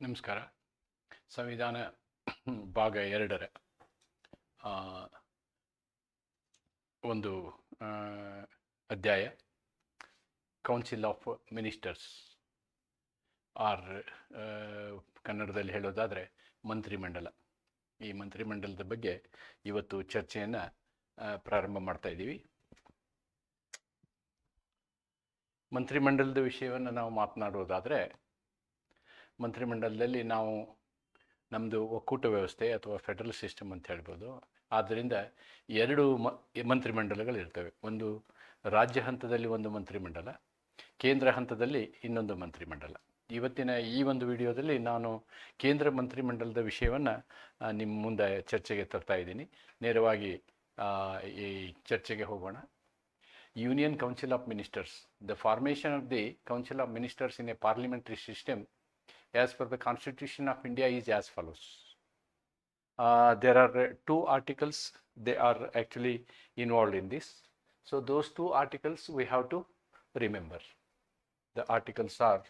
ನಮಸ್ಕಾರ. ಸಂವಿಧಾನ ಭಾಗ ಎರಡರ ಒಂದು ಅಧ್ಯಾಯ ಕೌನ್ಸಿಲ್ ಆಫ್ ಮಿನಿಸ್ಟರ್ಸ್ ಆರ್ ಕನ್ನಡದಲ್ಲಿ ಹೇಳೋದಾದರೆ ಮಂತ್ರಿಮಂಡಲ. ಈ ಮಂತ್ರಿಮಂಡಲದ ಬಗ್ಗೆ ಇವತ್ತು ಚರ್ಚೆಯನ್ನು ಪ್ರಾರಂಭ ಮಾಡ್ತಾ ಇದ್ದೀವಿ. ಮಂತ್ರಿಮಂಡಲದ ವಿಷಯವನ್ನು ನಾವು ಮಾತನಾಡೋದಾದರೆ ಮಂತ್ರಿಮಂಡಲದಲ್ಲಿ ನಾವು ನಮ್ಮದು ಒಕ್ಕೂಟ ವ್ಯವಸ್ಥೆ ಅಥವಾ ಫೆಡರಲ್ ಸಿಸ್ಟಮ್ ಅಂತ ಹೇಳ್ಬೋದು. ಆದ್ದರಿಂದ ಎರಡು ಮ ಮಂತ್ರಿಮಂಡಲಗಳಿರ್ತವೆ ಒಂದು ರಾಜ್ಯ ಹಂತದಲ್ಲಿ ಒಂದು ಮಂತ್ರಿಮಂಡಲ, ಕೇಂದ್ರ ಹಂತದಲ್ಲಿ ಇನ್ನೊಂದು ಮಂತ್ರಿಮಂಡಲ. ಇವತ್ತಿನ ಈ ಒಂದು ವಿಡಿಯೋದಲ್ಲಿ ನಾನು ಕೇಂದ್ರ ಮಂತ್ರಿಮಂಡಲದ ವಿಷಯವನ್ನು ನಿಮ್ಮ ಮುಂದೆ ಚರ್ಚೆಗೆ ತರ್ತಾ ಇದ್ದೀನಿ. ನೇರವಾಗಿ ಈ ಚರ್ಚೆಗೆ ಹೋಗೋಣ. Union council of ministers the formation of the council of ministers in a parliamentary system as per the constitution of india is as follows. Uh, there are uh, two articles they are actually involved in this. So those two articles we have to remember. The articles are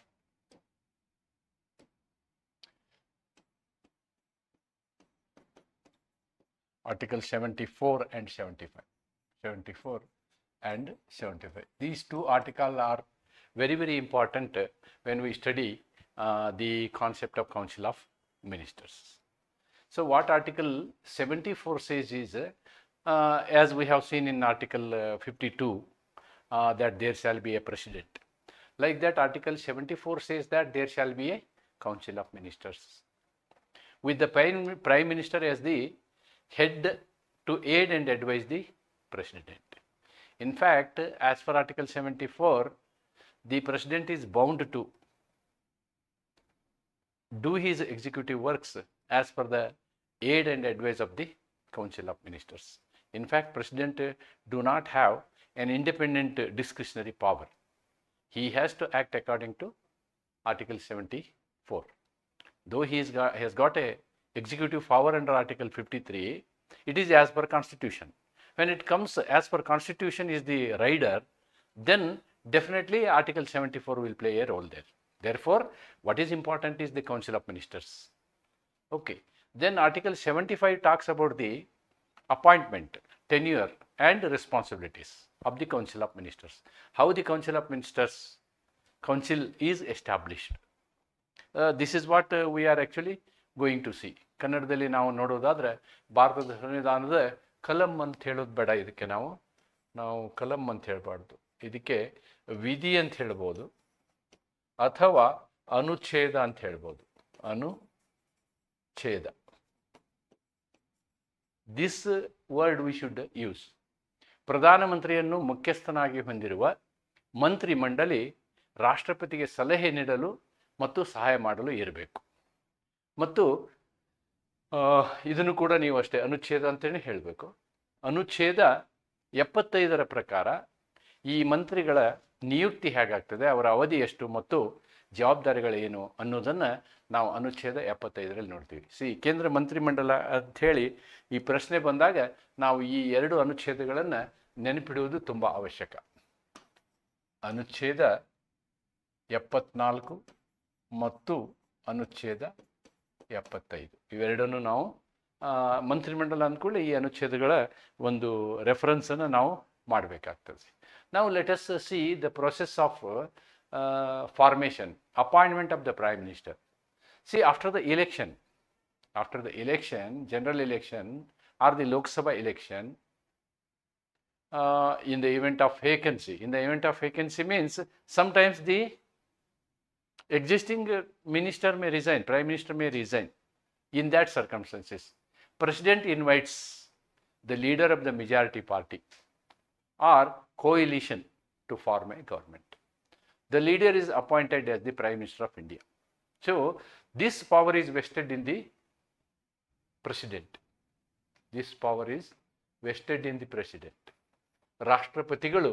article 74 and 75 74 and 75 these two articles are very very important uh, when we study uh, the concept of council of ministers. So what article 74 says is uh, as we have seen in article uh, 52 uh, that there shall be a president. Like that article 74 says that there shall be a council of ministers. With the prime, prime minister as the head to aid and advise the president. In fact, as per Article 74, the president is bound to do his executive works as per the aid and advice of the Council of Ministers. In fact, president do not have an independent discretionary power. He has to act according to Article 74 though he got, has got a executive power under article 53 it is as per constitution when it comes as per constitution is the rider then definitely article 74 will play a role there therefore what is important is the council of ministers okay then article 75 talks about the appointment tenure and responsibilities of the council of ministers how the council of ministers council is established uh, this is what uh, we are actually going to see ಕನ್ನಡದಲ್ಲಿ ನಾವು ನೋಡೋದಾದರೆ ಭಾರತದ ಸಂವಿಧಾನದ ಕಲಂ ಅಂತ ಹೇಳೋದು ಬೇಡ ಇದಕ್ಕೆ ನಾವು ನಾವು ಕಲಂ ಅಂತ ಹೇಳಬಾರ್ದು ಇದಕ್ಕೆ ವಿಧಿ ಅಂತ ಹೇಳ್ಬೋದು ಅಥವಾ ಅನುಚ್ಛೇದ ಅಂತ ಹೇಳ್ಬೋದು. ಅನುಚ್ಛೇದ. This word we should use ಪ್ರಧಾನಮಂತ್ರಿಯನ್ನು ಮುಖ್ಯಸ್ಥನಾಗಿ ಹೊಂದಿರುವ ಮಂತ್ರಿ ಮಂಡಳಿ ರಾಷ್ಟ್ರಪತಿಗೆ ಸಲಹೆ ನೀಡಲು ಮತ್ತು ಸಹಾಯ ಮಾಡಲು ಇರಬೇಕು. ಮತ್ತು ಇದನ್ನು ಕೂಡ ನೀವು ಅಷ್ಟೇ ಅನುಚ್ಛೇದ ಅಂತೇಳಿ ಹೇಳಬೇಕು. ಅನುಚ್ಛೇದ ಎಪ್ಪತ್ತೈದರ ಪ್ರಕಾರ ಈ ಮಂತ್ರಿಗಳ ನಿಯುಕ್ತಿ ಹೇಗಾಗ್ತದೆ, ಅವರ ಅವಧಿ ಎಷ್ಟು ಮತ್ತು ಜವಾಬ್ದಾರಿಗಳೇನು ಅನ್ನೋದನ್ನು ನಾವು ಅನುಚ್ಛೇದ ಎಪ್ಪತ್ತೈದರಲ್ಲಿ ನೋಡ್ತೀವಿ. ಸಿ, ಕೇಂದ್ರ ಮಂತ್ರಿಮಂಡಲ ಅಂಥೇಳಿ ಈ ಪ್ರಶ್ನೆ ಬಂದಾಗ ನಾವು ಈ ಎರಡು ಅನುಚ್ಛೇದಗಳನ್ನು ನೆನಪಿಡುವುದು ತುಂಬ ಅವಶ್ಯಕ. ಅನುಚ್ಛೇದ ಎಪ್ಪತ್ನಾಲ್ಕು ಮತ್ತು ಅನುಚ್ಛೇದ ಎಪ್ಪತ್ತೈದು. ಇವೆರಡನ್ನು ನಾವು ಮಂತ್ರಿಮಂಡಲ ಅಂದ್ಕೊಳ್ಳಿ ಈ ಅನುಚ್ಛೇದಗಳ ಒಂದು ರೆಫರೆನ್ಸನ್ನು ನಾವು ಮಾಡಬೇಕಾಗ್ತದೆ. Now let us uh, see the process of uh, uh, formation, appointment of the Prime Minister. See, after the election, after the election, general election or the Lok Sabha election, uh, in the event of vacancy. In the event of vacancy means sometimes the existing uh, minister may resign, prime minister may resign. In that circumstances, president invites the leader of the majority party or coalition to form a government. The leader is appointed as the prime minister of India. So this power is vested in the president. This power is vested in the president. ರಾಷ್ಟ್ರಪತಿಗಳು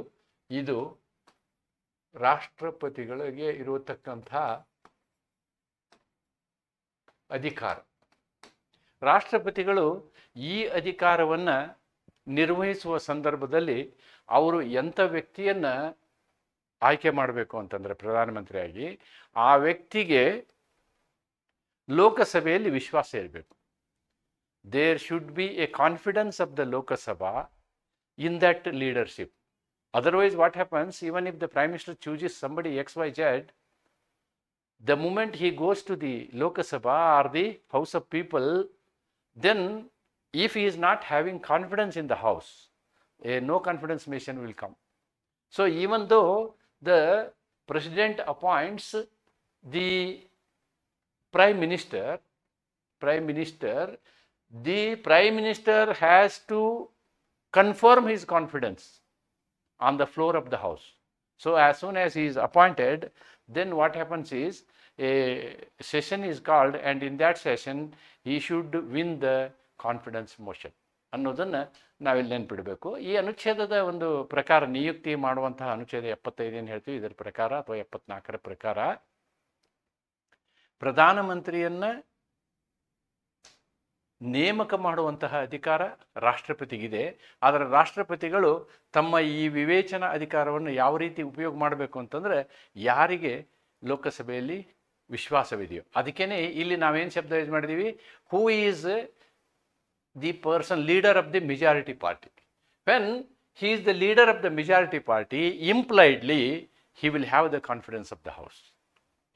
ಇದು ರಾಷ್ಟ್ರಪತಿಗಳಿಗೆ ಇರತಕ್ಕಂಥ ಅಧಿಕಾರ ರಾಷ್ಟ್ರಪತಿಗಳು ಈ ಅಧಿಕಾರವನ್ನು ನಿರ್ವಹಿಸುವ ಸಂದರ್ಭದಲ್ಲಿ ಅವರು ಎಂಥ ವ್ಯಕ್ತಿಯನ್ನು ಆಯ್ಕೆ ಮಾಡಬೇಕು ಅಂತಂದರೆ ಪ್ರಧಾನಮಂತ್ರಿಯಾಗಿ ಆ ವ್ಯಕ್ತಿಗೆ ಲೋಕಸಭೆಯಲ್ಲಿ ವಿಶ್ವಾಸ ಇರಬೇಕು there should be a confidence of the Lok Sabha in that leadership otherwise what happens even if the prime minister chooses somebody xyz the moment he goes to the lok sabha or the house of people then if he is not having confidence in the house a no confidence motion will come so even though the president appoints the prime minister prime minister the prime minister has to confirm his confidence on the floor of the house. So as soon as he is appointed, then what happens is a session is called and in that session he should win the confidence motion. ಅನ್ನೋದನ್ನು ನಾವಿಲ್ಲಿ ನೆನ್ಪಿಡಬೇಕು. ಈ ಅನುಚ್ಛೇದದ ಒಂದು ಪ್ರಕಾರ ನಿಯುಕ್ತಿ ಮಾಡುವಂತಹ ಅನುಚ್ಛೇದ ಎಪ್ಪತ್ತೈದು ಏನು ಹೇಳ್ತೀವಿ? ಇದರ ಪ್ರಕಾರ ಅಥವಾ ಎಪ್ಪತ್ನಾಲ್ಕರ ಪ್ರಕಾರ ಪ್ರಧಾನಮಂತ್ರಿಯನ್ನ ನೇಮಕ ಮಾಡುವಂತಹ ಅಧಿಕಾರ ರಾಷ್ಟ್ರಪತಿಗಿದೆ. ಆದರೆ ರಾಷ್ಟ್ರಪತಿಗಳು ತಮ್ಮ ಈ ವಿವೇಚನಾ ಅಧಿಕಾರವನ್ನು ಯಾವ ರೀತಿ ಉಪಯೋಗ ಮಾಡಬೇಕು ಅಂತಂದರೆ ಯಾರಿಗೆ ಲೋಕಸಭೆಯಲ್ಲಿ ವಿಶ್ವಾಸವಿದೆಯೋ. ಅದಕ್ಕೇನೆ ಇಲ್ಲಿ ನಾವೇನು ಶಬ್ದ ಯೂಸ್ ಮಾಡಿದ್ದೀವಿ who is the person leader of the majority party when he is the leader of the majority party impliedly he will have the confidence of the house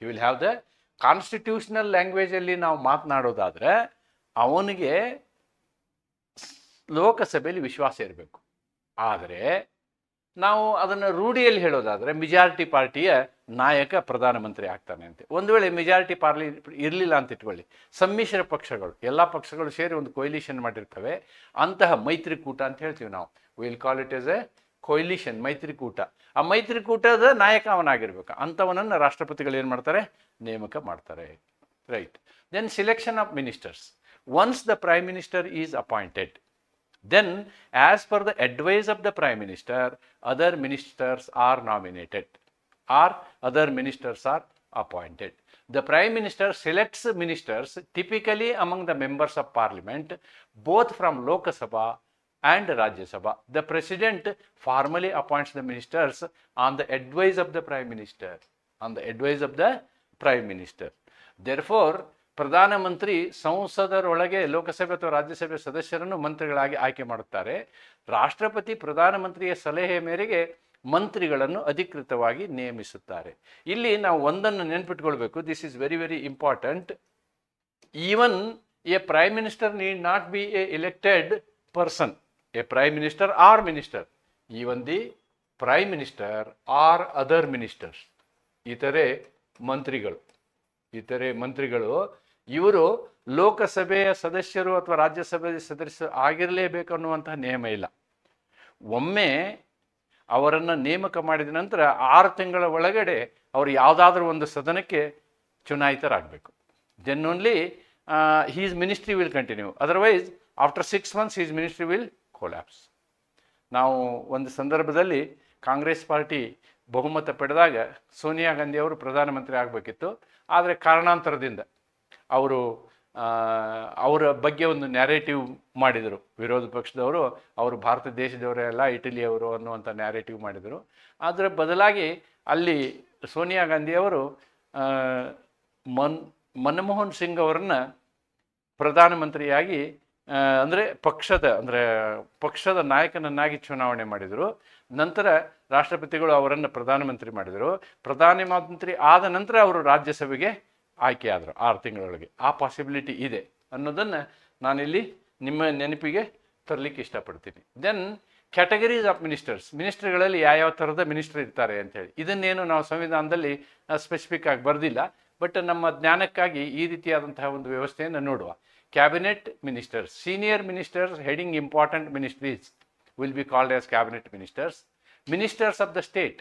he will have the constitutional ಲ್ಯಾಂಗ್ವೇಜಲ್ಲಿ ನಾವು ಮಾತನಾಡೋದಾದರೆ, ಅವನಿಗೆ ಲೋಕಸಭೆಯಲ್ಲಿ ವಿಶ್ವಾಸ ಇರಬೇಕು. ಆದರೆ ನಾವು ಅದನ್ನು ರೂಢಿಯಲ್ಲಿ ಹೇಳೋದಾದರೆ ಮೆಜಾರಿಟಿ ಪಾರ್ಟಿಯ ನಾಯಕ ಪ್ರಧಾನಮಂತ್ರಿ ಆಗ್ತಾನೆ ಅಂತ. ಒಂದು ವೇಳೆ ಮೆಜಾರಿಟಿ ಪಾರ್ಲಿ ಇರಲಿಲ್ಲ ಅಂತ ಇಟ್ಕೊಳ್ಳಿ. ಸಮ್ಮಿಶ್ರ ಪಕ್ಷಗಳು, ಎಲ್ಲ ಪಕ್ಷಗಳು ಸೇರಿ ಒಂದು ಕೊಯ್ಲಿಷನ್ ಮಾಡಿರ್ತವೆ. ಅಂತಹ ಮೈತ್ರಿಕೂಟ ಅಂತ ಹೇಳ್ತೀವಿ ನಾವು. Will call it as a coalition ಮೈತ್ರಿಕೂಟ. ಆ ಮೈತ್ರಿಕೂಟದ ನಾಯಕ ಅವನಾಗಿರ್ಬೇಕು. ಅಂಥವನನ್ನು ರಾಷ್ಟ್ರಪತಿಗಳು ಏನು ಮಾಡ್ತಾರೆ? ನೇಮಕ ಮಾಡ್ತಾರೆ. Right then selection of ministers once the prime minister is appointed then as per the advice of the prime minister other ministers are nominated or other ministers are appointed. The prime minister selects ministers typically among the members of parliament both from lok sabha and rajya sabha. The president formally appoints the ministers on the advice of the prime minister on the advice of the prime minister. Therefore ಪ್ರಧಾನಮಂತ್ರಿ ಸಂಸದರೊಳಗೆ ಲೋಕಸಭೆ ಅಥವಾ ರಾಜ್ಯಸಭೆ ಸದಸ್ಯರನ್ನು ಮಂತ್ರಿಗಳಾಗಿ ಆಯ್ಕೆ ಮಾಡುತ್ತಾರೆ. ರಾಷ್ಟ್ರಪತಿ ಪ್ರಧಾನಮಂತ್ರಿಯ ಸಲಹೆ ಮೇರೆಗೆ ಮಂತ್ರಿಗಳನ್ನು ಅಧಿಕೃತವಾಗಿ ನೇಮಿಸುತ್ತಾರೆ. ಇಲ್ಲಿ ನಾವು ಒಂದನ್ನು ನೆನ್ಪಿಟ್ಕೊಳ್ಬೇಕು. This is very very important even a prime minister need not be a elected person a prime minister or minister even the prime minister or other ministers ಇತರೆ ಮಂತ್ರಿಗಳು. ಇತರೆ ಮಂತ್ರಿಗಳು ಇವರು ಲೋಕಸಭೆಯ ಸದಸ್ಯರು ಅಥವಾ ರಾಜ್ಯಸಭೆಯ ಸದಸ್ಯರು ಆಗಿರಲೇಬೇಕು ಅನ್ನುವಂತಹ ನಿಯಮ ಇಲ್ಲ. ಒಮ್ಮೆ ಅವರನ್ನು ನೇಮಕ ಮಾಡಿದ ನಂತರ ಆರು ತಿಂಗಳ ಒಳಗಡೆ ಅವರು ಯಾವುದಾದ್ರೂ ಒಂದು ಸದನಕ್ಕೆ ಚುನಾಯಿತರಾಗಬೇಕು. Then only his ministry will continue otherwise after six months is ministry will collapse ನಾವು ಒಂದು ಸಂದರ್ಭದಲ್ಲಿ ಕಾಂಗ್ರೆಸ್ ಪಾರ್ಟಿ ಬಹುಮತ ಪಡೆದಾಗ ಸೋನಿಯಾ ಗಾಂಧಿ ಅವರು ಪ್ರಧಾನಮಂತ್ರಿ ಆಗಬೇಕಿತ್ತು. ಆದರೆ ಕಾರಣಾಂತರದಿಂದ ಅವರು ಅವರ ಬಗ್ಗೆ ಒಂದು ನ್ಯಾರೇಟಿವ್ ಮಾಡಿದರು. ವಿರೋಧ ಪಕ್ಷದವರು, ಅವರು ಭಾರತ ದೇಶದವರೇ ಅಲ್ಲ, ಇಟಲಿಯವರು ಅನ್ನುವಂಥ ನ್ಯಾರೇಟಿವ್ ಮಾಡಿದರು. ಅದರ ಬದಲಾಗಿ ಅಲ್ಲಿ ಸೋನಿಯಾ ಗಾಂಧಿಯವರು ಮನ್, ಮನಮೋಹನ್ ಸಿಂಗ್ ಅವರನ್ನು ಪ್ರಧಾನಮಂತ್ರಿಯಾಗಿ ಅಂದರೆ ಪಕ್ಷದ ಅಂದರೆ ಪಕ್ಷದ ನಾಯಕನನ್ನಾಗಿ ಚುನಾವಣೆ ಮಾಡಿದರು. ನಂತರ ರಾಷ್ಟ್ರಪತಿಗಳು ಅವರನ್ನು ಪ್ರಧಾನಮಂತ್ರಿ ಮಾಡಿದರು. ಪ್ರಧಾನಮಂತ್ರಿ ಆದ ನಂತರ ಅವರು ರಾಜ್ಯಸಭೆಗೆ ಆಯ್ಕೆ ಆದರು ಆರು ತಿಂಗಳೊಳಗೆ. ಆ ಪಾಸಿಬಿಲಿಟಿ ಇದೆ ಅನ್ನೋದನ್ನು ನಾನಿಲ್ಲಿ ನಿಮ್ಮ ನೆನಪಿಗೆ ತರಲಿಕ್ಕೆ ಇಷ್ಟಪಡ್ತೀನಿ. ದೆನ್ ಕ್ಯಾಟಗರೀಸ್ ಆಫ್ ಮಿನಿಸ್ಟರ್ಸ್ ಮಿನಿಸ್ಟರ್ಗಳಲ್ಲಿ ಯಾವ್ಯಾವ ಥರದ ಮಿನಿಸ್ಟರ್ ಇರ್ತಾರೆ ಅಂತೇಳಿ. ಇದನ್ನೇನು ನಾವು ಸಂವಿಧಾನದಲ್ಲಿ ಸ್ಪೆಸಿಫಿಕ್ ಆಗಿ ಬರೆದಿಲ್ಲ. ಬಟ್ ನಮ್ಮ ಜ್ಞಾನಕ್ಕಾಗಿ ಈ ರೀತಿಯಾದಂತಹ ಒಂದು ವ್ಯವಸ್ಥೆಯನ್ನು ನೋಡುವ. Cabinet ministers senior ministers heading important ministries will be called as cabinet ministers ministers of the state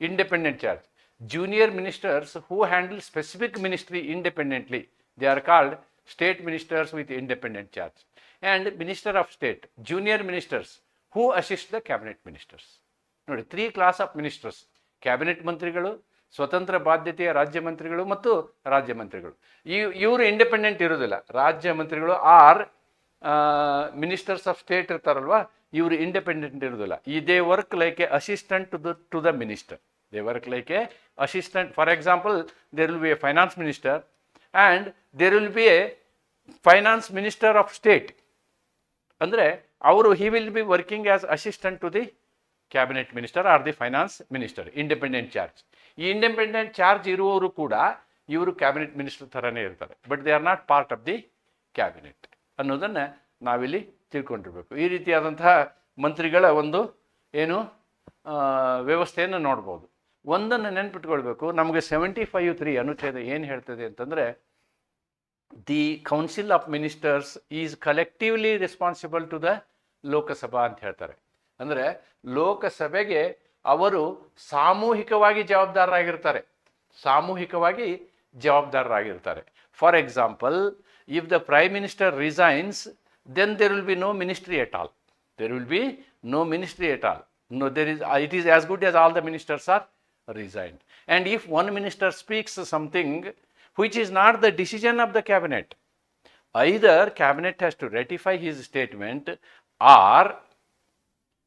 independent charge. Junior ministers who handle specific ministry independently, they are called state ministers with independent charge. And minister of state, junior ministers who assist the cabinet ministers. ನೋಡಿ three class of ministers cabinet ಮಂತ್ರಿಗಳು ಸ್ವತಂತ್ರ ಬಾಧ್ಯತೆಯ ರಾಜ್ಯ ಮಂತ್ರಿಗಳು ಮತ್ತು ರಾಜ್ಯ ಮಂತ್ರಿಗಳು ಈ ಇವರು ಇಂಡಿಪೆಂಡೆಂಟ್ ಇರೋದಿಲ್ಲ ರಾಜ್ಯ ಮಂತ್ರಿಗಳು ಆರ್ ಮಿನಿಸ್ಟರ್ಸ್ ಆಫ್ ಸ್ಟೇಟ್ ಇರ್ತಾರಲ್ವಾ ಇವರು ಇಂಡಿಪೆಂಡೆಂಟ್ ಇರೋದಿಲ್ಲ ಈ they work like a assistant to the to the minister they work like a assistant for example there will be a finance minister and there will be a finance minister of state ಅಂದರೆ ಅವರು he will be working as assistant to the cabinet minister or the finance minister independent charge ಈ independent charge ಇರುವವರು ಕೂಡ ಇವರು cabinet minister ಥರನೇ ಇರ್ತಾರೆ but they are not part of the cabinet ಅನ್ನೋದನ್ನು ನಾವಿಲ್ಲಿ ತಿಳ್ಕೊಂಡಿರ್ಬೇಕು. ಈ ರೀತಿಯಾದಂತಹ ಮಂತ್ರಿಗಳ ಒಂದು ಏನು ವ್ಯವಸ್ಥೆಯನ್ನು ನೋಡ್ಬೋದು. ಒಂದನ್ನು ನೆನ್ಪಿಟ್ಕೊಳ್ಬೇಕು. ನಮಗೆ ಸೆವೆಂಟಿ ಫೈವ್ ತ್ರೀ ಅನುಚ್ಛೇದ ಏನು ಹೇಳ್ತದೆ ಅಂತಂದರೆ the council of ministers is collectively responsible to the Lok Sabha ಅಂತ ಹೇಳ್ತಾರೆ. ಅಂದರೆ ಲೋಕಸಭೆಗೆ ಅವರು ಸಾಮೂಹಿಕವಾಗಿ ಜವಾಬ್ದಾರರಾಗಿರ್ತಾರೆ. ಸಾಮೂಹಿಕವಾಗಿ ಜವಾಬ್ದಾರರಾಗಿರ್ತಾರೆ. For example if the prime minister resigns then there will be no ministry at all there will be no ministry at all no there is it is as good as all the ministers are. resigned. And if one minister speaks something which is not the decision of the cabinet, either cabinet has to ratify his statement or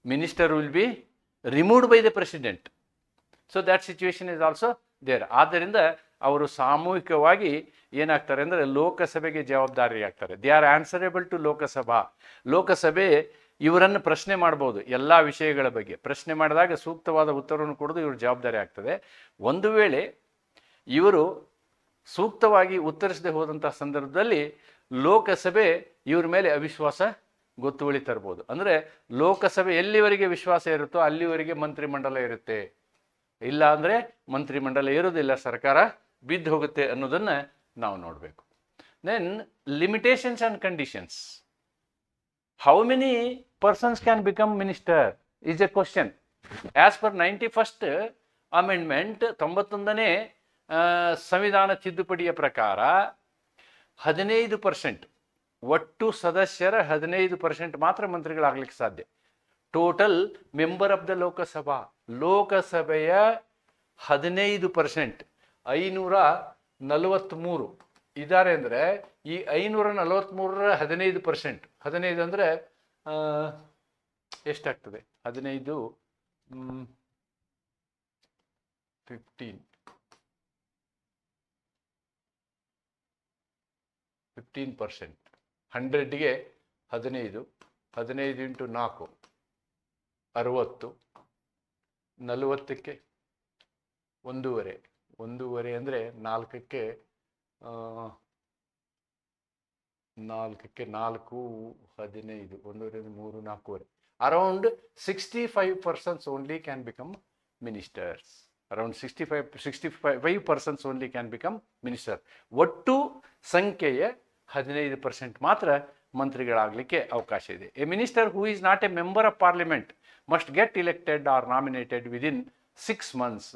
minister will be removed by the president. So that situation is also there ಆದ್ದರಿಂದ ಅವರು ಸಾಮೂಹಿಕವಾಗಿ ಏನಾಗ್ತಾರೆ ಅಂದರೆ ಲೋಕಸಭೆಗೆ ಜವಾಬ್ದಾರಿ ಆಗ್ತಾರೆ they are answerable to Lok Sabha ಲೋಕಸಭೆ ಇವರನ್ನು ಪ್ರಶ್ನೆ ಮಾಡ್ಬೋದು ಎಲ್ಲ ವಿಷಯಗಳ ಬಗ್ಗೆ. ಪ್ರಶ್ನೆ ಮಾಡಿದಾಗ ಸೂಕ್ತವಾದ ಉತ್ತರವನ್ನು ಕೊಡೋದು ಇವ್ರ ಜವಾಬ್ದಾರಿ ಆಗ್ತದೆ. ಒಂದು ವೇಳೆ ಇವರು ಸೂಕ್ತವಾಗಿ ಉತ್ತರಿಸದೆ ಹೋದಂಥ ಸಂದರ್ಭದಲ್ಲಿ ಲೋಕಸಭೆ ಇವ್ರ ಮೇಲೆ ಅವಿಶ್ವಾಸ ಗೊತ್ತುವಳಿ ತರ್ಬೋದು. ಅಂದರೆ ಲೋಕಸಭೆ ಎಲ್ಲಿವರೆಗೆ ವಿಶ್ವಾಸ ಇರುತ್ತೋ ಅಲ್ಲಿವರೆಗೆ ಮಂತ್ರಿಮಂಡಲ ಇರುತ್ತೆ. ಇಲ್ಲ ಅಂದರೆ ಮಂತ್ರಿಮಂಡಲ ಇರೋದಿಲ್ಲ ಸರ್ಕಾರ ಬಿದ್ದು ಹೋಗುತ್ತೆ ಅನ್ನೋದನ್ನು ನಾವು ನೋಡಬೇಕು. Then limitations and conditions how many persons can become minister is a question as per ninety first amendment ತೊಂಬತ್ತೊಂದನೇ ಸಂವಿಧಾನ ತಿದ್ದುಪಡಿಯ ಪ್ರಕಾರ ಹದಿನೈದು ಪರ್ಸೆಂಟ್ ಒಟ್ಟು ಸದಸ್ಯರ ಹದಿನೈದು ಪರ್ಸೆಂಟ್ ಮಾತ್ರ ಮಂತ್ರಿಗಳಾಗ್ಲಿಕ್ಕೆ ಸಾಧ್ಯ. Total member of the Lok Sabha, ಲೋಕಸಭೆಯ ಹದಿನೈದು ಪರ್ಸೆಂಟ್ ಐನೂರ ನಲವತ್ತ್ಮೂರು ಇದ್ದಾರೆ ಅಂದರೆ ಈ ಐನೂರ ನಲವತ್ತ್ಮೂರರ ಹದಿನೈದು ಪರ್ಸೆಂಟ್, ಹದಿನೈದು ಅಂದರೆ ಎಷ್ಟಾಗ್ತದೆ? ಹದಿನೈದು ಫಿಫ್ಟೀನ್ ಫಿಫ್ಟೀನ್ ಪರ್ಸೆಂಟ್. ಹಂಡ್ರೆಡ್ಗೆ ಹದಿನೈದು ಹದಿನೈದು ಇಂಟು ನಾಲ್ಕು, ಅರವತ್ತು. ನಲವತ್ತಕ್ಕೆ ಒಂದೂವರೆ. ಒಂದೂವರೆ ಅಂದರೆ ನಾಲ್ಕಕ್ಕೆ ನಾಲ್ಕಕ್ಕೆ ನಾಲ್ಕು, ಹದಿನೈದು ಒಂದೂವರೆ ಮೂರು, ನಾಲ್ಕೂವರೆ. Around sixty five persons only can become ministers around sixty five sixty five five persons only can become minister ಒಟ್ಟು ಸಂಖ್ಯೆಯ ಹದಿನೈದು ಪರ್ಸೆಂಟ್ ಮಾತ್ರ ಮಂತ್ರಿಗಳಾಗಲಿಕ್ಕೆ ಅವಕಾಶ ಇದೆ. A minister who is not a member of parliament must get elected or nominated within six months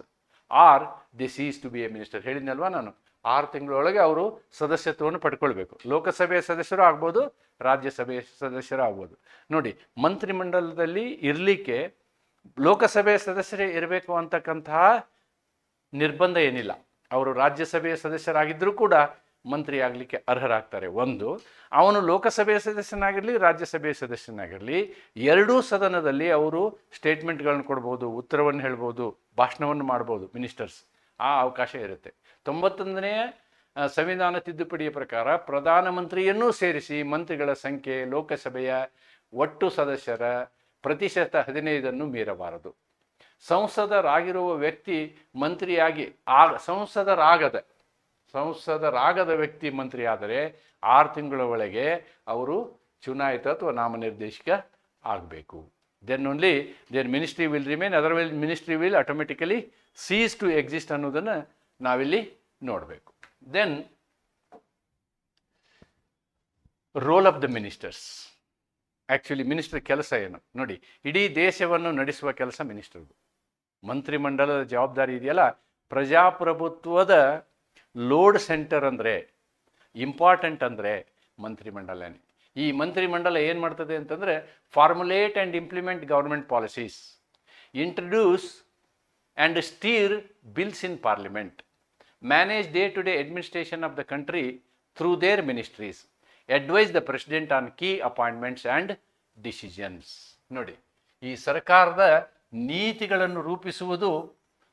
or this is to be a minister ಹೇಳಿದ್ನಲ್ವಾ ನಾನು? ಆರು ತಿಂಗಳೊಳಗೆ ಅವರು ಸದಸ್ಯತ್ವವನ್ನು ಪಡ್ಕೊಳ್ಬೇಕು. ಲೋಕಸಭೆಯ ಸದಸ್ಯರು ಆಗ್ಬೋದು, ರಾಜ್ಯಸಭೆಯ ಸದಸ್ಯರು ಆಗ್ಬೋದು. ನೋಡಿ, ಮಂತ್ರಿಮಂಡಲದಲ್ಲಿ ಇರಲಿಕ್ಕೆ ಲೋಕಸಭೆಯ ಸದಸ್ಯರೇ ಇರಬೇಕು ಅಂತಕ್ಕಂತಹ ನಿರ್ಬಂಧ ಏನಿಲ್ಲ. ಅವರು ರಾಜ್ಯಸಭೆಯ ಸದಸ್ಯರಾಗಿದ್ದರೂ ಕೂಡ ಮಂತ್ರಿ ಆಗಲಿಕ್ಕೆ ಅರ್ಹರಾಗ್ತಾರೆ. ಒಂದು, ಅವನು ಲೋಕಸಭೆಯ ಸದಸ್ಯನಾಗಿರಲಿ, ರಾಜ್ಯಸಭೆಯ ಸದಸ್ಯನಾಗಿರಲಿ, ಎರಡೂ ಸದನದಲ್ಲಿ ಅವರು ಸ್ಟೇಟ್ಮೆಂಟ್ಗಳನ್ನು ಕೊಡ್ಬೋದು, ಉತ್ತರವನ್ನು ಹೇಳ್ಬೋದು, ಭಾಷಣವನ್ನು ಮಾಡ್ಬೋದು ಮಿನಿಸ್ಟರ್ಸ್. ಆ ಅವಕಾಶ ಇರುತ್ತೆ. ತೊಂಬತ್ತೊಂದನೆಯ ಸಂವಿಧಾನ ತಿದ್ದುಪಡಿಯ ಪ್ರಕಾರ ಪ್ರಧಾನಮಂತ್ರಿಯನ್ನೂ ಸೇರಿಸಿ ಮಂತ್ರಿಗಳ ಸಂಖ್ಯೆ, ಲೋಕಸಭೆಯ ಒಟ್ಟು ಸದಸ್ಯರ ಪ್ರತಿಶತ ಹದಿನೈದನ್ನು ಮೀರಬಾರದು. ಸಂಸದರಾಗಿರುವ ವ್ಯಕ್ತಿ ಮಂತ್ರಿಯಾಗಿ ಆಗ, ಸಂಸದರಾಗದ ಸಂಸದರಾಗದ ವ್ಯಕ್ತಿ ಮಂತ್ರಿಯಾದರೆ ಆರು ತಿಂಗಳ ಒಳಗೆ ಅವರು ಚುನಾಯಿತ ಅಥವಾ ನಾಮನಿರ್ದೇಶಕ ಆಗಬೇಕು. Then only their ministry will remain otherwise ministry will automatically cease to exist ಅನ್ನೋದನ್ನು ನಾವಿಲ್ಲಿ ನೋಡಬೇಕು. Then role of the ministers actually minister ಕೆಲಸ ಏನು? ನೋಡಿ, ಇಡೀ ದೇಶವನ್ನು ನಡೆಸುವ ಕೆಲಸ ಮಿನಿಸ್ಟರ್ದು ಮಂತ್ರಿಮಂಡಲದ ಜವಾಬ್ದಾರಿ ಇದೆಯಲ್ಲ? ಪ್ರಜಾಪ್ರಭುತ್ವದ ಲೋಡ್ ಸೆಂಟರ್ ಅಂದರೆ ಇಂಪಾರ್ಟೆಂಟ್ ಅಂದರೆ ಮಂತ್ರಿಮಂಡಲನೇ. ಈ ಮಂತ್ರಿಮಂಡಲ ಏನು ಮಾಡ್ತದೆ ಅಂತಂದರೆ formulate and implement government policies introduce and steer bills in parliament manage day-to-day administration of the country through their ministries, advise the president on key appointments and decisions ನೋಡಿ ಈ ಸರ್ಕಾರದ ನೀತಿಗಳನ್ನು ರೂಪಿಸುವುದು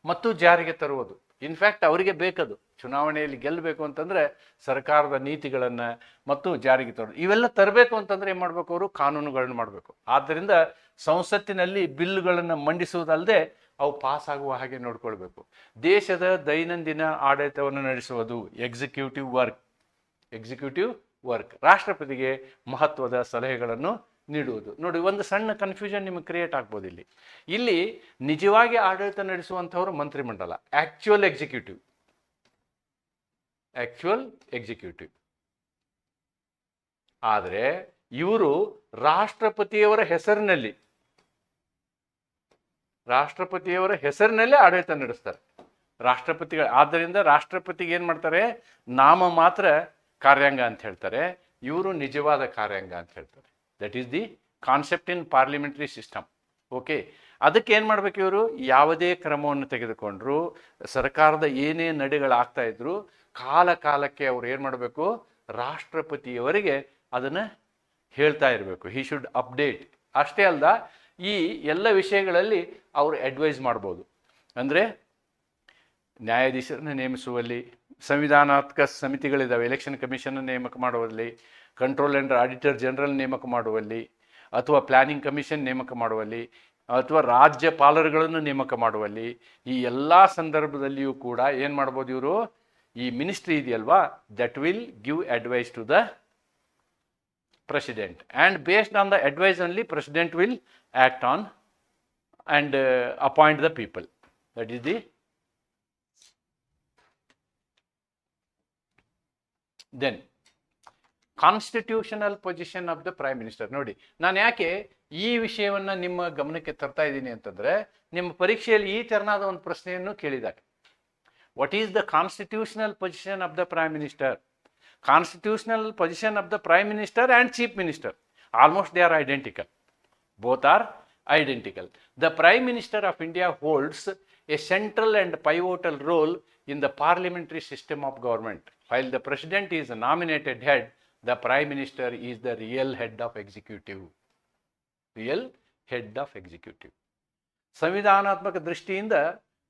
ಮತ್ತು ಜಾರಿಗೆ ತರುವುದು. ಇನ್ಫ್ಯಾಕ್ಟ್ ಅವರಿಗೆ ಬೇಕದು. ಚುನಾವಣೆಯಲ್ಲಿ ಗೆಲ್ಲಬೇಕು ಅಂತಂದ್ರೆ ಸರ್ಕಾರದ ನೀತಿಗಳನ್ನು ಮತ್ತು ಜಾರಿಗೆ ತರೋದು ಇವೆಲ್ಲ ತರಬೇಕು ಅಂತಂದರೆ ಏನು ಮಾಡಬೇಕು ಅವರು? ಕಾನೂನುಗಳನ್ನು ಮಾಡಬೇಕು. ಆದ್ದರಿಂದ ಸಂಸತ್ತಿನಲ್ಲಿ ಬಿಲ್ಗಳನ್ನು ಮಂಡಿಸುವುದಲ್ಲದೆ ಅವು ಪಾಸ್ ಆಗುವ ಹಾಗೆ ನೋಡ್ಕೊಳ್ಬೇಕು. ದೇಶದ ದೈನಂದಿನ ಆಡಳಿತವನ್ನು ನಡೆಸುವುದು ಎಕ್ಸಿಕ್ಯೂಟಿವ್ ವರ್ಕ್ ಎಕ್ಸಿಕ್ಯೂಟಿವ್ ವರ್ಕ್ ರಾಷ್ಟ್ರಪತಿಗೆ ಮಹತ್ವದ ಸಲಹೆಗಳನ್ನು ನೀಡುವುದು. ನೋಡಿ, ಒಂದು ಸಣ್ಣ ಕನ್ಫ್ಯೂಷನ್ ನಿಮಗೆ ಕ್ರಿಯೇಟ್ ಆಗ್ಬೋದು ಇಲ್ಲಿ. ಇಲ್ಲಿ ನಿಜವಾಗಿ ಆಡಳಿತ ನಡೆಸುವಂಥವ್ರು ಮಂತ್ರಿಮಂಡಲ ಆಕ್ಚುಯಲ್ ಎಕ್ಸಿಕ್ಯೂಟಿವ್ ಆಕ್ಚುಯಲ್ ಎಕ್ಸಿಕ್ಯೂಟಿವ್ ಆದರೆ ಇವರು ರಾಷ್ಟ್ರಪತಿಯವರ ಹೆಸರಿನಲ್ಲಿ ರಾಷ್ಟ್ರಪತಿಯವರ ಹೆಸರಿನಲ್ಲೇ ಆಡಳಿತ ನಡೆಸ್ತಾರೆ. ರಾಷ್ಟ್ರಪತಿಗಳ, ಆದ್ದರಿಂದ ರಾಷ್ಟ್ರಪತಿಗೆ ಏನು ಮಾಡ್ತಾರೆ? ನಾಮ ಮಾತ್ರ ಕಾರ್ಯಾಂಗ ಅಂತ ಹೇಳ್ತಾರೆ. ಇವರು ನಿಜವಾದ ಕಾರ್ಯಾಂಗ ಅಂತ ಹೇಳ್ತಾರೆ. That is the concept in parliamentary system okay ಅದಕ್ಕೆ ಏನು ಮಾಡ್ಬೇಕು ಇವರು? ಯಾವುದೇ ಕ್ರಮವನ್ನು ತೆಗೆದುಕೊಂಡ್ರು, ಸರ್ಕಾರದ ಏನೇ ನಡೆಗಳಾಗ್ತಾ ಇದ್ರು, ಕಾಲ ಕಾಲಕ್ಕೆ ಅವ್ರು ಏನು ಮಾಡಬೇಕು? ರಾಷ್ಟ್ರಪತಿಯವರಿಗೆ ಅದನ್ನು ಹೇಳ್ತಾ ಇರಬೇಕು. ಹಿ ಶುಡ್ ಅಪ್ಡೇಟ್ ಅಷ್ಟೇ ಅಲ್ಲದ ಈ ಎಲ್ಲ ವಿಷಯಗಳಲ್ಲಿ ಅವರು ಅಡ್ವೈಸ್ ಮಾಡ್ಬೋದು. ಅಂದರೆ ನ್ಯಾಯಾಧೀಶರನ್ನ ನೇಮಿಸುವಲ್ಲಿ ಸಂವಿಧಾನಾತ್ಮಕ ಸಮಿತಿಗಳಿದ್ದಾವೆ ಎಲೆಕ್ಷನ್ ಕಮಿಷನ್ ನೇಮಕ ಮಾಡುವಲ್ಲಿ ಕಂಟ್ರೋಲ್ ಆ್ಯಂಡ್ ಆಡಿಟರ್ ಜನರಲ್ ನೇಮಕ ಮಾಡುವಲ್ಲಿ, ಅಥವಾ ಪ್ಲಾನಿಂಗ್ ಕಮಿಷನ್ ನೇಮಕ ಮಾಡುವಲ್ಲಿ, ಅಥವಾ ರಾಜ್ಯಪಾಲರುಗಳನ್ನು ನೇಮಕ ಮಾಡುವಲ್ಲಿ, ಈ ಎಲ್ಲ ಸಂದರ್ಭದಲ್ಲಿಯೂ ಕೂಡ ಏನು ಮಾಡ್ಬೋದು ಇವರು? ಈ ಮಿನಿಸ್ಟ್ರಿ ಇದೆಯಲ್ವಾ? That will give advice to the president and based on the advice only president will act on and uh, appoint the people that is the then constitutional position of the prime minister ನೋಡಿ ನಾನು ಯಾಕೆ ಈ ವಿಷಯವನ್ನು ನಿಮ್ಮ ಗಮನಕ್ಕೆ ತರ್ತಾ ಇದ್ದೀನಿ ಅಂತಂದರೆ ನಿಮ್ಮ ಪರೀಕ್ಷೆಯಲ್ಲಿ ಈ ತೆರನಾದ ಒಂದು ಪ್ರಶ್ನೆಯನ್ನು ಕೇಳಿದ್ದಾರೆ what is the constitutional position of the prime minister constitutional position of the prime minister and chief minister almost they are identical both are identical the prime minister of india holds a central and pivotal role in the parliamentary system of government while the president is a nominated head the prime minister is the real head of executive real head of executive ಸಂವಿಧಾನಾತ್ಮಕ ದೃಷ್ಟಿಯಿಂದ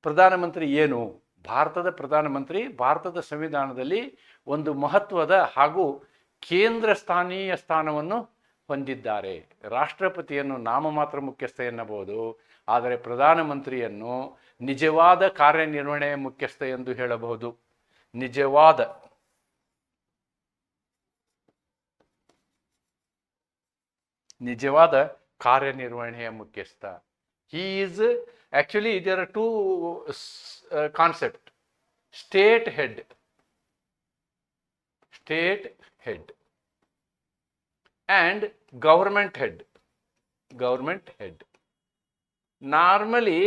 ಪ್ರಧಾನಮಂತ್ರಿ ಏನು ಭಾರತದ ಪ್ರಧಾನಮಂತ್ರಿ ಭಾರತದ ಸಂವಿಧಾನದಲ್ಲಿ ಒಂದು ಮಹತ್ವದ ಹಾಗೂ ಕೇಂದ್ರ ಸ್ಥಾನೀಯ ಸ್ಥಾನವನ್ನು ಹೊಂದಿದ್ದಾರೆ. ರಾಷ್ಟ್ರಪತಿಯನ್ನು ನಾಮಮಾತ್ರ ಮುಖ್ಯಸ್ಥ ಎನ್ನಬಹುದು, ಆದರೆ ಪ್ರಧಾನಮಂತ್ರಿಯನ್ನು ನಿಜವಾದ ಕಾರ್ಯನಿರ್ವಹಣೆಯ ಮುಖ್ಯಸ್ಥ ಎಂದು ಹೇಳಬಹುದು. ನಿಜವಾದ. ನಿಜವಾದ ಕಾರ್ಯನಿರ್ವಹಣೆಯ ಮುಖ್ಯಸ್ಥ. He is actually, there are two state concept. State head and government head. Government head. Normally,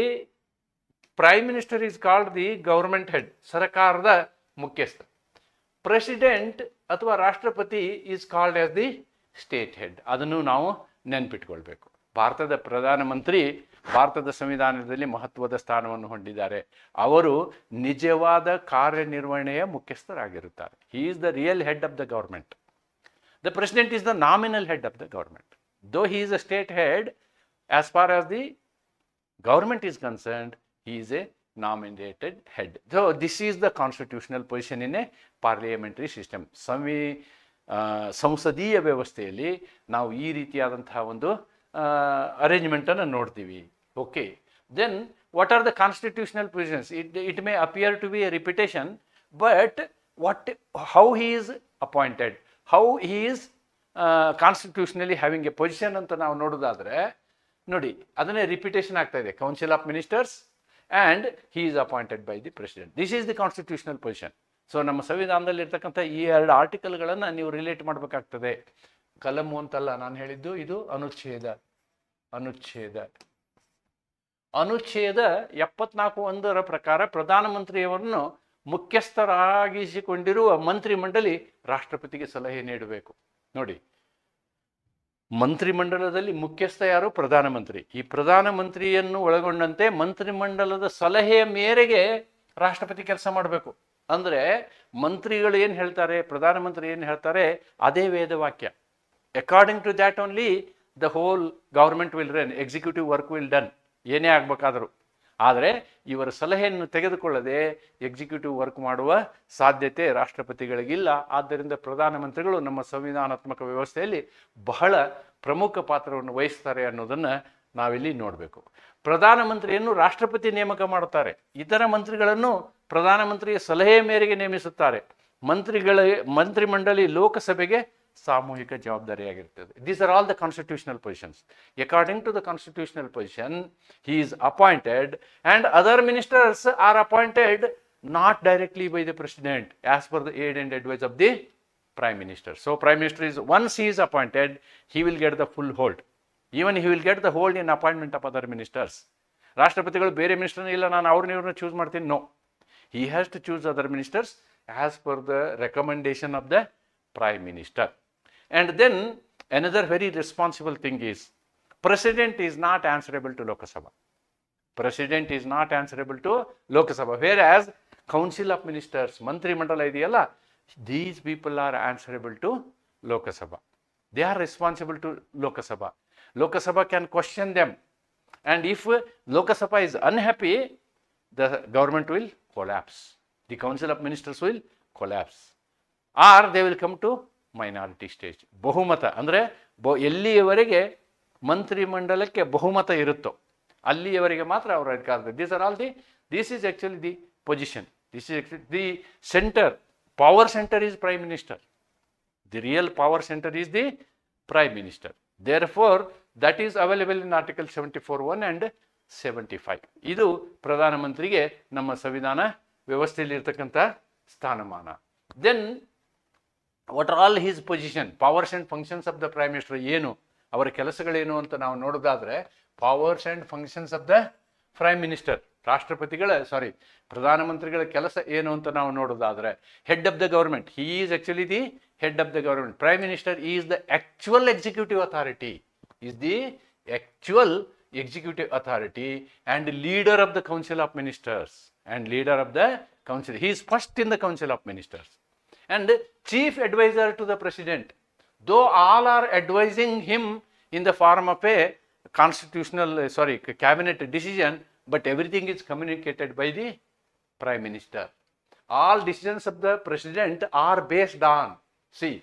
prime minister is called the government head ಸರ್ಕಾರದ ಮುಖ್ಯಸ್ಥ ಪ್ರೆಸಿಡೆಂಟ್ ಅಥವಾ ರಾಷ್ಟ್ರಪತಿ is called as the state head ಅದನ್ನು ನಾವು ನೆನ್ಪಿಟ್ಕೊಳ್ಬೇಕು ಭಾರತದ ಪ್ರಧಾನಮಂತ್ರಿ ಭಾರತದ ಸಂವಿಧಾನದಲ್ಲಿ ಮಹತ್ವದ ಸ್ಥಾನವನ್ನು ಹೊಂದಿದ್ದಾರೆ ಅವರು ನಿಜವಾದ ಕಾರ್ಯನಿರ್ವಹಣೆಯ ಮುಖ್ಯಸ್ಥರಾಗಿರುತ್ತಾರೆ he is the real head of the government The president is the nominal head of the government though he is a state head as far as the government is concerned, he is a nominated head. So this is the constitutional position in a parliamentary system. ಸಂವಿ ಆ, ಸಂಸದೀಯ ವ್ಯವಸ್ಥೆಯಲ್ಲಿ ನಾವು ಈ ರೀತಿಯಾದಂತಹ ಒಂದು ಅರೇಂಜ್ಮೆಂಟನ್ನು ನೋಡ್ತೀವಿ okay then what are the constitutional provisions it it may appear to be a repetition but what how he is appointed how is constitutionally having a position ಅಂತ ನಾವು ನೋಡೋದಾದರೆ, ನೋಡಿ, ಅದನ್ನೇ ರಿಪಿಟೇಷನ್ ಆಗ್ತಾ ಇದೆ. Council of ministers and he is appointed by the president this is the constitutional position so ನಮ್ಮ ಸಂವಿಧಾನದಲ್ಲಿ ಇರ್ತಕ್ಕಂಥ ಈ ಎರಡು ಆರ್ಟಿಕಲ್ಗಳನ್ನು ನೀವು ರಿಲೇಟ್ ಮಾಡಬೇಕಾಗ್ತದೆ. ಕಲಮು ಅಂತಲ್ಲ ನಾನು ಹೇಳಿದ್ದು, ಇದು ಅನುಚ್ಛೇದ. ಅನುಚ್ಛೇದ. ಅನುಚ್ಛೇದ ಎಪ್ಪತ್ನಾಲ್ಕು ಒಂದರ ಪ್ರಕಾರ ಪ್ರಧಾನಮಂತ್ರಿಯವರನ್ನು ಮುಖ್ಯಸ್ಥರಾಗಿಸಿಕೊಂಡಿರುವ ಮಂತ್ರಿಮಂಡಲಿ ರಾಷ್ಟ್ರಪತಿಗೆ ಸಲಹೆ ನೀಡಬೇಕು. ನೋಡಿ, ಮಂತ್ರಿಮಂಡಲದಲ್ಲಿ ಮುಖ್ಯಸ್ಥ ಯಾರು? ಪ್ರಧಾನಮಂತ್ರಿ. ಈ ಪ್ರಧಾನಮಂತ್ರಿಯನ್ನು ಒಳಗೊಂಡಂತೆ ಮಂತ್ರಿಮಂಡಲದ ಸಲಹೆಯ ಮೇರೆಗೆ ರಾಷ್ಟ್ರಪತಿ ಕೆಲಸ ಮಾಡಬೇಕು. ಅಂದರೆ ಮಂತ್ರಿಗಳು ಏನು ಹೇಳ್ತಾರೆ? ಪ್ರಧಾನಮಂತ್ರಿ ಏನು ಹೇಳ್ತಾರೆ? ಅದೇ ವೇದವಾಕ್ಯ. According to that only the whole government will run executive work will done ಏನೇ ಆಗ್ಬೇಕಾದ್ರು. ಆದರೆ ಇವರ ಸಲಹೆಯನ್ನು ತೆಗೆದುಕೊಳ್ಳದೆ ಎಕ್ಸಿಕ್ಯೂಟಿವ್ ವರ್ಕ್ ಮಾಡುವ ಸಾಧ್ಯತೆ ರಾಷ್ಟ್ರಪತಿಗಳಿಗಿಲ್ಲ. ಆದ್ದರಿಂದ ಪ್ರಧಾನಮಂತ್ರಿಗಳು ನಮ್ಮ ಸಂವಿಧಾನಾತ್ಮಕ ವ್ಯವಸ್ಥೆಯಲ್ಲಿ ಬಹಳ ಪ್ರಮುಖ ಪಾತ್ರವನ್ನು ವಹಿಸ್ತಾರೆ ಅನ್ನೋದನ್ನು ನಾವಿಲ್ಲಿ ನೋಡಬೇಕು. ಪ್ರಧಾನಮಂತ್ರಿಯನ್ನು ರಾಷ್ಟ್ರಪತಿ ನೇಮಕ ಮಾಡುತ್ತಾರೆ. ಇತರ ಮಂತ್ರಿಗಳನ್ನು ಪ್ರಧಾನಮಂತ್ರಿಯ ಸಲಹೆಯ ಮೇರೆಗೆ ನೇಮಿಸುತ್ತಾರೆ. ಮಂತ್ರಿಗಳ ಮಂತ್ರಿಮಂಡಲಿ ಲೋಕಸಭೆಗೆ ಸಾಮೂಹಿಕ ಜವಾಬ್ದಾರಿಯಾಗಿರ್ತದೆ. These are all the constitutional positions according to the constitutional position he is appointed and other ministers are appointed not directly by the president as per the aid and advice of the prime minister so prime minister is once he is appointed, he will get the full hold. Even he will get the hold in appointment of other ministers. ರಾಷ್ಟ್ರಪತಿಗಳು ಬೇರೆ ಮಿನಿಸ್ಟರ್ನ ಇಲ್ಲ ನಾನು ಅವ್ರನ್ನ ಇವ್ರನ್ನ choose ಮಾಡ್ತೀನಿ. No he has to choose other ministers as per the recommendation of the prime minister And then another very responsible thing is President is not answerable to Lok Sabha. President is not answerable to Lok Sabha. Whereas Council of Ministers, Mantri Mandala these people are answerable to Lok Sabha. They are responsible to Lok Sabha. Lok Sabha can question them. And if Lok Sabha is unhappy, the government will collapse. The Council of Ministers will collapse. Or they will come to minority stage ಬಹುಮತ ಅಂದರೆ ಬೊ, ಎಲ್ಲಿಯವರೆಗೆ ಮಂತ್ರಿಮಂಡಲಕ್ಕೆ ಬಹುಮತ ಇರುತ್ತೋ, ಅಲ್ಲಿಯವರೆಗೆ ಮಾತ್ರ ಅವರ ಅಧಿಕಾರದ these are all the this is actually the position this is the centre power centre is prime minister the real power centre is the prime minister therefore that is available in article seventy four one and seventy five ಇದು ಪ್ರಧಾನಮಂತ್ರಿಗೆ ನಮ್ಮ ಸಂವಿಧಾನ ವ್ಯವಸ್ಥೆಯಲ್ಲಿ ಇರ್ತಕ್ಕಂಥ ಸ್ಥಾನಮಾನ. Then what are all his position powers and functions of the prime minister ಏನು? ಅವರ ಕೆಲಸಗಳೇನು ಅಂತ ನಾವು ನೋಡೋದಾದರೆ powers and functions of the prime minister ರಾಷ್ಟ್ರಪತಿಗಳ sorry ಪ್ರಧಾನಮಂತ್ರಿಗಳ ಕೆಲಸ ಏನು ಅಂತ ನಾವು ನೋಡೋದಾದ್ರೆ head of the government he is actually the head of the government prime minister is the actual executive authority is the actual executive authority and leader of the council of ministers and leader of the council he is first in the council of ministers and chief advisor to the president. Though all are advising him in the form of a constitutional uh, sorry cabinet decision but everything is communicated by the prime minister. All decisions of the president are based on see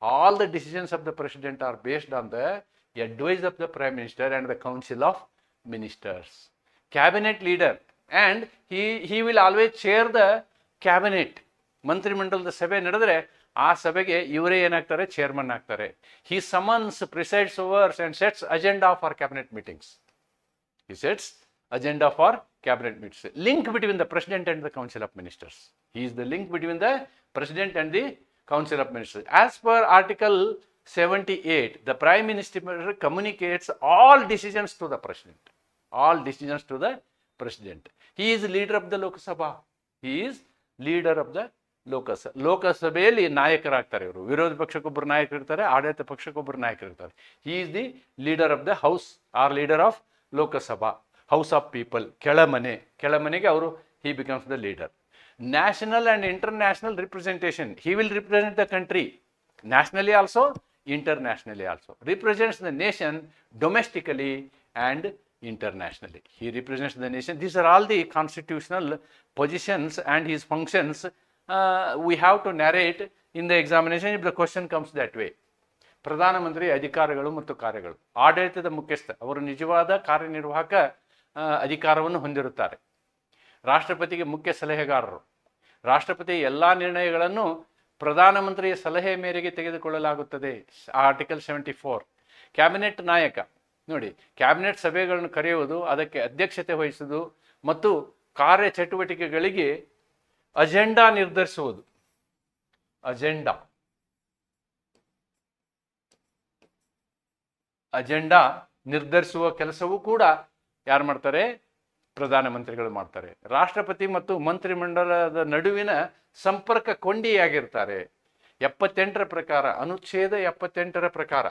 all the decisions of the president are based on the advice of the prime minister and the council of ministers. Cabinet leader and he he will always chair the cabinet ಮಂತ್ರಿಮಂಡಲದ ಸಭೆ ನಡೆದ್ರೆ ಆ ಸಭೆಗೆ ಇವರೇ ಏನಾಗ್ತಾರೆ chairman ಆಗ್ತಾರೆ he summons presides overs and sets agenda for cabinet meetings he sets agenda for cabinet meetings link between the president and the council of ministers he is the link between the president and the council of ministers as per article 78 the prime minister communicates all decisions to the president all decisions to the president he is leader of the lok sabha he is leader of the ಲೋಕಸ, ಲೋಕಸಭೆಯಲ್ಲಿ ನಾಯಕರಾಗ್ತಾರೆ ಇವರು. ವಿರೋಧ ಪಕ್ಷಕ್ಕೊಬ್ಬರು ನಾಯಕರು ಇರ್ತಾರೆ ಆಡಳಿತ ಪಕ್ಷಕ್ಕೊಬ್ಬರು ನಾಯಕರು ಇರ್ತಾರೆ he is the leader of the house or leader of Lok Sabha house of people ಕೆಳಮನೆ. ಕೆಳಮನೆಗೆ ಅವರು he becomes the leader national and international representation he will represent the country nationally also internationally also represents the nation domestically and internationally. He represents the nation these are all the constitutional positions and his functions we have to narrate in the examination if the question comes that way. ಪ್ರಧಾನಮಂತ್ರಿ ಅಧಿಕಾರಗಳು ಮತ್ತು ಕಾರ್ಯಗಳು, ಆಡಳಿತದ ಮುಖ್ಯಸ್ಥ, ಅವರು ನಿಜವಾದ ಕಾರ್ಯನಿರ್ವಾಹಕ ಅಧಿಕಾರವನ್ನು ಹೊಂದಿರುತ್ತಾರೆ. ರಾಷ್ಟ್ರಪತಿಗೆ ಮುಖ್ಯ ಸಲಹೆಗಾರರು, ರಾಷ್ಟ್ರಪತಿ ಎಲ್ಲ ನಿರ್ಣಯಗಳನ್ನು ಪ್ರಧಾನಮಂತ್ರಿಯ ಸಲಹೆ ಮೇರೆಗೆ ತೆಗೆದುಕೊಳ್ಳಲಾಗುತ್ತದೆ. ಆರ್ಟಿಕಲ್ ಸೆವೆಂಟಿ ಫೋರ್ ಕ್ಯಾಬಿನೆಟ್ ನಾಯಕ, ನೋಡಿ ಕ್ಯಾಬಿನೆಟ್ ಸಭೆಗಳನ್ನು ಕರೆಯುವುದು, ಅದಕ್ಕೆ ಅಧ್ಯಕ್ಷತೆ ವಹಿಸುವುದು ಮತ್ತು ಕಾರ್ಯ ಚಟುವಟಿಕೆಗಳಿಗೆ ಅಜೆಂಡಾ ನಿರ್ಧರಿಸುವುದು. ಅಜೆಂಡಾ. ಅಜೆಂಡಾ ನಿರ್ಧರಿಸುವ ಕೆಲಸವೂ ಕೂಡ ಯಾರು ಮಾಡ್ತಾರೆ? ಪ್ರಧಾನಮಂತ್ರಿಗಳು ಮಾಡ್ತಾರೆ. ರಾಷ್ಟ್ರಪತಿ ಮತ್ತು ಮಂತ್ರಿಮಂಡಲದ ನಡುವಿನ ಸಂಪರ್ಕ ಕೊಂಡಿಯಾಗಿರ್ತಾರೆ. ಎಪ್ಪತ್ತೆಂಟರ ಪ್ರಕಾರ, ಅನುಚ್ಛೇದ ಎಪ್ಪತ್ತೆಂಟರ ಪ್ರಕಾರ.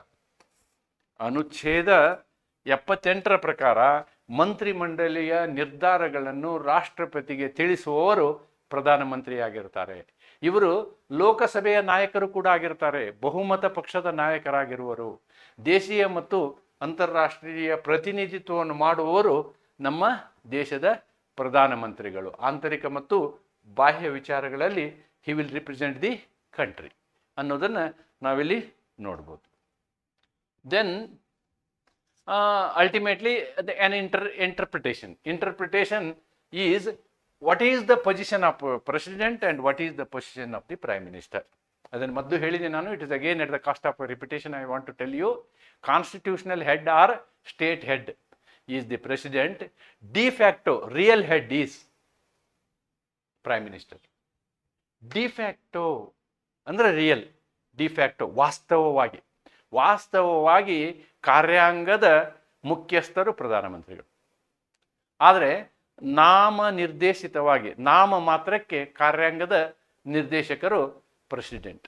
ಅನುಚ್ಛೇದ ಎಪ್ಪತ್ತೆಂಟರ ಪ್ರಕಾರ ಮಂತ್ರಿಮಂಡಲಿಯ ನಿರ್ಧಾರಗಳನ್ನು ರಾಷ್ಟ್ರಪತಿಗೆ ತಿಳಿಸುವವರು ಪ್ರಧಾನಮಂತ್ರಿಯಾಗಿರ್ತಾರೆ. ಇವರು ಲೋಕಸಭೆಯ ನಾಯಕರು ಕೂಡ ಆಗಿರ್ತಾರೆ, ಬಹುಮತ ಪಕ್ಷದ ನಾಯಕರಾಗಿರುವರು. ದೇಶೀಯ ಮತ್ತು ಅಂತಾರಾಷ್ಟ್ರೀಯ ಪ್ರತಿನಿಧಿತ್ವವನ್ನು ಮಾಡುವವರು ನಮ್ಮ ದೇಶದ ಪ್ರಧಾನಮಂತ್ರಿಗಳು. ಆಂತರಿಕ ಮತ್ತು ಬಾಹ್ಯ ವಿಚಾರಗಳಲ್ಲಿ he will represent the country ಅನ್ನೋದನ್ನು ನಾವಿಲ್ಲಿ ನೋಡ್ಬೋದು. Then ultimately the an inter interpretation interpretation is what is the position of president and what is the position of the prime minister ಅದನ್ನು ಮದ್ದು ಹೇಳಿದೆ ನಾನು. It is again at the cost of repetition I want to tell you constitutional head or state head is the president de facto real head is prime minister de facto ಅಂದರೆ real de facto ವಾಸ್ತವವಾಗಿ. ವಾಸ್ತವವಾಗಿ ಕಾರ್ಯಾಂಗದ ಮುಖ್ಯಸ್ಥರು ಪ್ರಧಾನಮಂತ್ರಿಗಳು. ಆದರೆ ನಾಮ ನಿರ್ದೇಶಿತವಾಗಿ, ನಾಮ ಮಾತ್ರಕ್ಕೆ ಕಾರ್ಯಾಂಗದ ನಿರ್ದೇಶಕರು president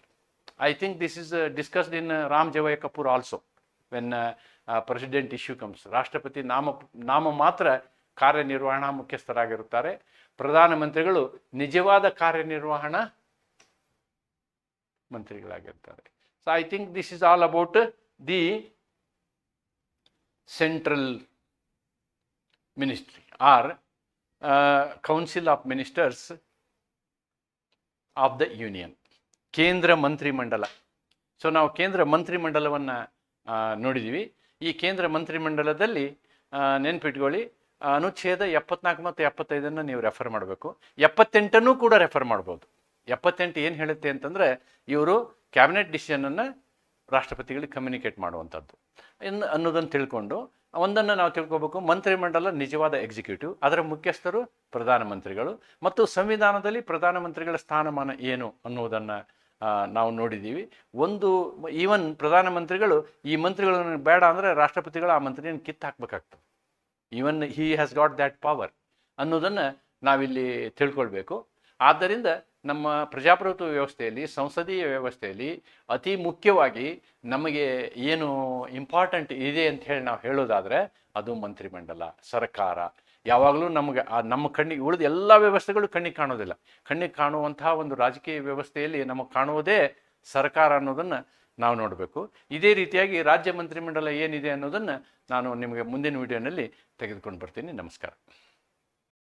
I think this is discussed in Ram Jawaya Kapur also when president issue comes ರಾಷ್ಟ್ರಪತಿ ನಾಮ ನಾಮ ಮಾತ್ರ ಕಾರ್ಯನಿರ್ವಹಣಾ ಮುಖ್ಯಸ್ಥರಾಗಿರುತ್ತಾರೆ ಪ್ರಧಾನಮಂತ್ರಿಗಳು ನಿಜವಾದ ಕಾರ್ಯನಿರ್ವಹಣಾ ಮಂತ್ರಿಗಳಾಗಿರ್ತಾರೆ so I think this is all about the central ministry or council of ministers of the union ಕೇಂದ್ರ ಮಂತ್ರಿಮಂಡಲ ಸೊ ನಾವು ಕೇಂದ್ರ ಮಂತ್ರಿಮಂಡಲವನ್ನು ನೋಡಿದ್ದೀವಿ ಈ ಕೇಂದ್ರ ಮಂತ್ರಿಮಂಡಲದಲ್ಲಿ ಮಂಡಲದಲ್ಲಿ ನೆನ್ಪಿಟ್ಕೊಳ್ಳಿ, ಅನುಚ್ಛೇದ ಎಪ್ಪತ್ನಾಲ್ಕು ಮತ್ತು ಎಪ್ಪತ್ತೈದನ್ನು ನೀವು ರೆಫರ್ ಮಾಡಬೇಕು. ಎಪ್ಪತ್ತೆಂಟನ್ನು ಕೂಡ ರೆಫರ್ ಮಾಡ್ಬೋದು. ಎಪ್ಪತ್ತೆಂಟು ಏನು ಹೇಳುತ್ತೆ ಅಂತಂದರೆ, ಇವರು ಕ್ಯಾಬಿನೆಟ್ ಡಿಸಿಷನನ್ನು ರಾಷ್ಟ್ರಪತಿಗಳಿಗೆ ಕಮ್ಯುನಿಕೇಟ್ ಮಾಡುವಂಥದ್ದು. ಇನ್ನು ಅನ್ನೋದನ್ನು ತಿಳ್ಕೊಂಡು ಒಂದನ್ನು ನಾವು ತಿಳ್ಕೊಬೇಕು. ಮಂತ್ರಿಮಂಡಲ ನಿಜವಾದ ಎಕ್ಸಿಕ್ಯೂಟಿವ್ ಅದರ ಮುಖ್ಯಸ್ಥರು ಪ್ರಧಾನಮಂತ್ರಿಗಳು ಮತ್ತು ಸಂವಿಧಾನದಲ್ಲಿ ಪ್ರಧಾನಮಂತ್ರಿಗಳ ಸ್ಥಾನಮಾನ ಏನು ಅನ್ನುವುದನ್ನು ನಾವು ನೋಡಿದ್ದೀವಿ. ಒಂದು ಈವನ್ ಪ್ರಧಾನಮಂತ್ರಿಗಳು ಈ ಮಂತ್ರಿಗಳನ್ನು ಬೇಡ ಅಂದರೆ ರಾಷ್ಟ್ರಪತಿಗಳು ಆ ಮಂತ್ರಿಯನ್ನು ಕಿತ್ತು ಹಾಕ್ಬೇಕಾಗ್ತದೆ. Even he has got that power ಅನ್ನೋದನ್ನು ನಾವಿಲ್ಲಿ ತಿಳ್ಕೊಳ್ಬೇಕು. ಆದ್ದರಿಂದ ನಮ್ಮ ಪ್ರಜಾಪ್ರಭುತ್ವ ವ್ಯವಸ್ಥೆಯಲ್ಲಿ, ಸಂಸದೀಯ ವ್ಯವಸ್ಥೆಯಲ್ಲಿ ಅತಿ ಮುಖ್ಯವಾಗಿ ನಮಗೆ ಏನು ಇಂಪಾರ್ಟೆಂಟ್ ಇದೆ ಅಂತ ಹೇಳಿ ನಾವು ಹೇಳೋದಾದರೆ ಅದು ಮಂತ್ರಿಮಂಡಲ, ಸರ್ಕಾರ. ಯಾವಾಗಲೂ ನಮಗೆ ಆ ನಮ್ಮ ಕಣ್ಣಿಗೆ ಉಳಿದ ಎಲ್ಲ ವ್ಯವಸ್ಥೆಗಳು ಕಣ್ಣಿಗೆ ಕಾಣೋದಿಲ್ಲ. ಕಣ್ಣಿಗೆ ಕಾಣುವಂತಹ ಒಂದು ರಾಜಕೀಯ ವ್ಯವಸ್ಥೆಯಲ್ಲಿ ನಮಗೆ ಕಾಣುವುದೇ ಸರ್ಕಾರ ಅನ್ನೋದನ್ನು ನಾವು ನೋಡಬೇಕು. ಇದೇ ರೀತಿಯಾಗಿ ರಾಜ್ಯ ಮಂತ್ರಿಮಂಡಲ ಏನಿದೆ ಅನ್ನೋದನ್ನು ನಾನು ನಿಮಗೆ ಮುಂದಿನ ವಿಡಿಯೋನಲ್ಲಿ ತೆಗೆದುಕೊಂಡು ಬರ್ತೀನಿ. ನಮಸ್ಕಾರ.